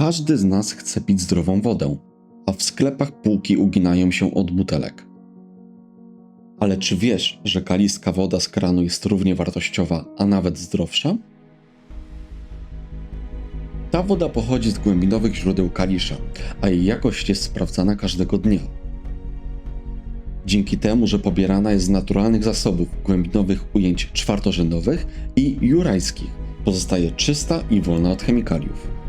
Każdy z nas chce pić zdrową wodę, a w sklepach półki uginają się od butelek. Ale czy wiesz, że kaliska woda z kranu jest równie wartościowa, a nawet zdrowsza? Ta woda pochodzi z głębinowych źródeł kalisza, a jej jakość jest sprawdzana każdego dnia. Dzięki temu, że pobierana jest z naturalnych zasobów głębinowych ujęć czwartorzędowych i jurajskich, pozostaje czysta i wolna od chemikaliów.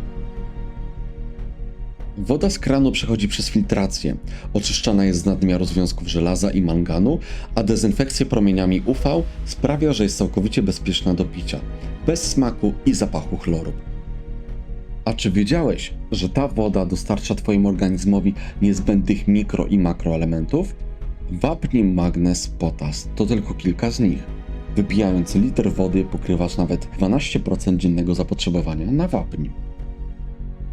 Woda z kranu przechodzi przez filtrację, oczyszczana jest z nadmiaru związków żelaza i manganu, a dezynfekcja promieniami UV sprawia, że jest całkowicie bezpieczna do picia, bez smaku i zapachu chloru. A czy wiedziałeś, że ta woda dostarcza Twojemu organizmowi niezbędnych mikro i makroelementów? Wapń, magnez, potas to tylko kilka z nich. Wypijając liter wody pokrywasz nawet 12% dziennego zapotrzebowania na wapń.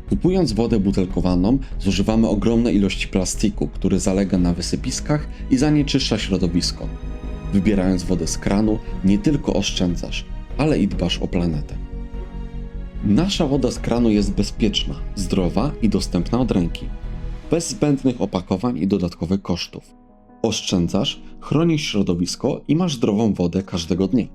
Kupując wodę butelkowaną, zużywamy ogromne ilości plastiku, który zalega na wysypiskach i zanieczyszcza środowisko. Wybierając wodę z kranu, nie tylko oszczędzasz, ale i dbasz o planetę. Nasza woda z kranu jest bezpieczna, zdrowa i dostępna od ręki. Bez zbędnych opakowań i dodatkowych kosztów. Oszczędzasz, chronisz środowisko i masz zdrową wodę każdego dnia.